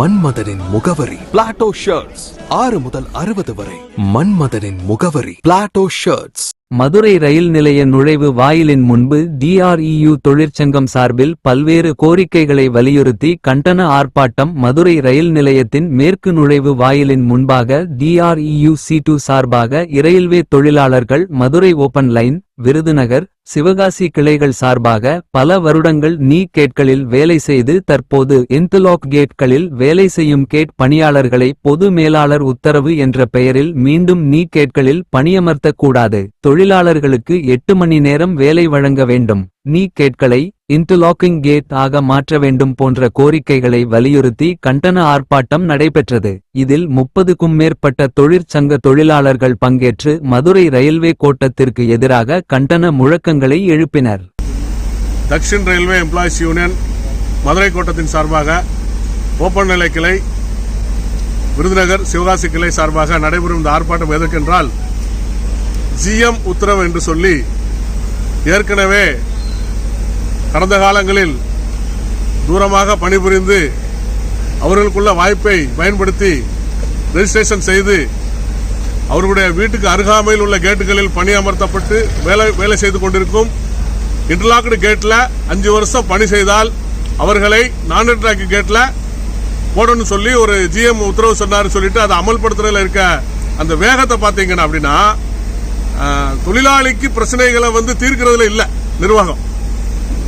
மன்மதனின் முகவரி. Plato shirts ஆறு முதல் அறுபது வரை. மன்மதனின் முகவரி. பிளாட்டோ ஷர்ட்ஸ் மதுரை ரயில் நிலைய நுழைவு வாயிலின் முன்பு டிஆர்இயு தொழிற்சங்கம் சார்பில் பல்வேறு கோரிக்கைகளை வலியுறுத்தி கண்டன ஆர்ப்பாட்டம் மதுரை ரயில் நிலையத்தின் மேற்கு நுழைவு வாயிலின் முன்பாக டிஆர்இயு சி டூ சார்பாக இரயில்வே தொழிலாளர்கள் மதுரை ஓபன் லைன் விருதுநகர் சிவகாசி கிளைகள் சார்பாக பல வருடங்கள் நீ கேட்களில் வேலை செய்து தற்போது இன்டர்லாக் கேட்களில் வேலை செய்யும் கேட் பணியாளர்களை பொது மேலாளர் உத்தரவு என்ற பெயரில் மீண்டும் நீ கேட்களில் பணியமர்த்தக்கூடாது. தொழிலாளர்களுக்கு எட்டு மணி நேரம் வேலை வழங்க வேண்டும். நீ கேட்களை இன்டர்லாக்கிங் கேட் ஆக மாற்ற வேண்டும் போன்ற கோரிக்கைகளை வலியுறுத்தி கண்டன ஆர்ப்பாட்டம் நடைபெற்றது. இதில் முப்பதுக்கும் மேற்பட்ட தொழிற்சங்க தொழிலாளர்கள் பங்கேற்று மதுரை ரயில்வே கோட்டத்திற்கு எதிராக கண்டன முழக்கங்களை எழுப்பினர். Dakshin railway employees union Madurai கோட்டத்தின் சார்பாக ஓப்பன் நிலை கிளை விருதுநகர் சிவகாசி கிளை சார்பாக நடைபெறும் இந்த ஆர்ப்பாட்டம் எதற்கென்றால் ஜிஎம் உத்தரவு என்று சொல்லி ஏற்கனவே கடந்த காலங்களில் தூரமாக பணிபுரிந்து அவர்களுக்குள்ள வாய்ப்பை பயன்படுத்தி ரெஜிஸ்ட்ரேஷன் செய்து அவர்களுடைய வீட்டுக்கு அருகாமையில் உள்ள கேட்டுகளில் பணியமர்த்தப்பட்டு வேலை வேலை செய்து கொண்டிருக்கும் இன்டர்லாக்டு கேட்டில் அஞ்சு வருஷம் பணி செய்தால் அவர்களை நான் இன்டர்லாக் கேட்டில் போடணும்னு சொல்லி ஒரு ஜிஎம் உத்தரவு சொன்னார் சொல்லிட்டு அதை அமல்படுத்துறதுல இருக்க அந்த வேகத்தை பார்த்தீங்கன்னா அப்படின்னா தொழிலாளிக்கு பிரச்சனைகளை வந்து தீர்க்கிறதுல இல்லை நிர்வாகம்.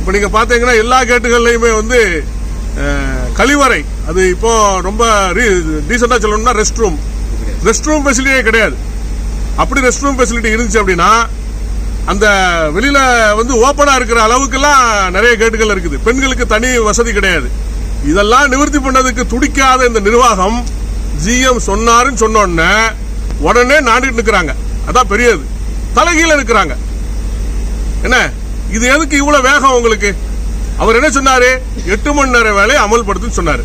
இப்போ நீங்கள் பார்த்தீங்கன்னா எல்லா கேட்டுகள்லையுமே வந்து கழிவறை. அது இப்போ ரொம்ப ரீசெண்டாக சொல்லணும்னா ரெஸ்ட் ரூம் ரெஸ்ட் ரூம் ஃபெசிலிட்டியே கிடையாது. அப்படி ரெஸ்ட் ரூம் ஃபெசிலிட்டி இருந்துச்சு அப்படின்னா அந்த வெளியில் வந்து ஓப்பனாக இருக்கிற அளவுக்கெல்லாம் நிறைய கேட்டுகள் இருக்குது. பெண்களுக்கு தனி வசதி கிடையாது. இதெல்லாம் நிவர்த்தி பண்ணதுக்கு துடிக்காத இந்த நிர்வாகம் ஜிஎம் சொன்னாருன்னு சொன்னோடனே உடனே நாண்டுகிட்டு நிற்கிறாங்க அதான் பெரியது. தலைகீழ இருக்கிறாங்க என்ன? இது எதுக்கு இவ்வளவு வேகம் உங்களுக்கு? அவர் என்ன சொன்னாரு? எட்டு மணி நேர வேலையை அமல்படுத்துன்னு சொன்னாரு.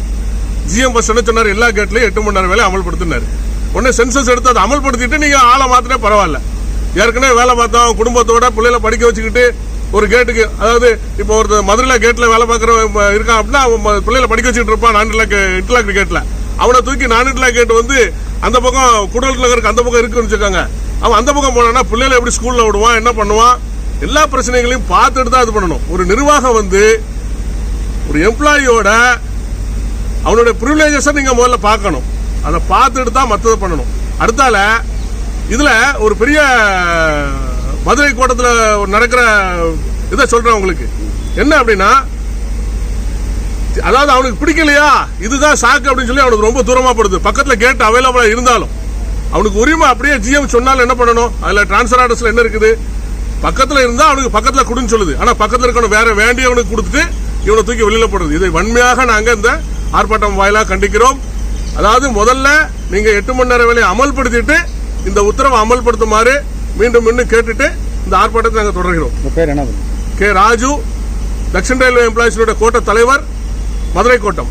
ஜிஎம் பஸ் என்ன சொன்னாரு? எல்லா கேட்லயும் எட்டு மணி நேரம் வேலையை அமல்படுத்தினாரு. உடனே சென்சஸ் எடுத்து அதை அமல்படுத்திட்டு நீங்க ஆளை மாத்தினே பரவாயில்ல. ஏற்கனவே வேலை பார்த்தோம் குடும்பத்தோட பிள்ளைகளை படிக்க வச்சுக்கிட்டு ஒரு கேட்டுக்கு அதாவது இப்போ ஒரு மதுரையில கேட்ல வேலை பார்க்குற இருக்கான் அப்படின்னா அவன் பிள்ளைகளை படிக்க வச்சுட்டு இருப்பான் நான் இன்டர்லாக் கேட்ல அவனை தூக்கி நான்கு லாக் கேட்டு வந்து அந்த பக்கம் குடல் நகருக்கு அந்த பக்கம் இருக்குன்னு வச்சுக்காங்க. அவன் அந்த பக்கம் போனான்னா பிள்ளைகளை எப்படி ஸ்கூல்ல விடுவான் என்ன பண்ணுவான்? எல்லா பிரச்சனைகளையும் பார்த்துட்டு தான் இது பண்ணணும். ஒரு நிர்வாகம் வந்து ஒரு எம்ப்ளாயியோட அவனுடைய ப்ரிவிலேஜஸை நீங்கள் முதல்ல பார்க்கணும். அதை பார்த்துட்டு தான் மற்றதை பண்ணணும். அடுத்தால இதில் ஒரு பெரிய மதுரை கோட்டத்தில் நடக்கிற இதை சொல்கிறேன் உங்களுக்கு. என்ன அப்படின்னா அதாவது அவனுக்கு பிடிக்கலையா? இதுதான் சாக்கு அப்படின்னு சொல்லி அவனுக்கு ரொம்ப தூரமாக படுது. பக்கத்தில் கேட் அவைலபிளாக இருந்தாலும். அவனுக்கு உரிமை அப்படியே ஜிஎம் சொன்னாலும் என்ன பண்ணணும்? அதில் டிரான்ஸ்ஃபர் ஆர்டர்ஸில் என்ன இருக்குது? பக்கத்துல இருந்தா அவனுக்கு பக்கத்துல கொடுன்னு சொல்லுது. ஆனா பக்கத்துல இருக்கணும் வேற வேண்டியவனுக்கு கொடுத்துட்டு இவனை தூக்கி வெளியில போடுறது. இதை வன்மையாக நாங்க இந்த ஆர்ப்பாட்டம் வாயிலாக கண்டிக்கிறோம். அதாவது முதல்ல நீங்க எட்டு மணி நேர வேலையை அமல்படுத்திட்டு இந்த உத்தரவை அமல்படுத்துமாறு மீண்டும் மீண்டும் கேட்டுட்டு இந்த ஆர்ப்பாட்டத்தை நாங்கள் தொடர்கிறோம். கே ராஜு தக்ஷின் ரயில்வே எம்ப்ளாயிஸோட கோட்ட தலைவர் மதுரை கோட்டம்.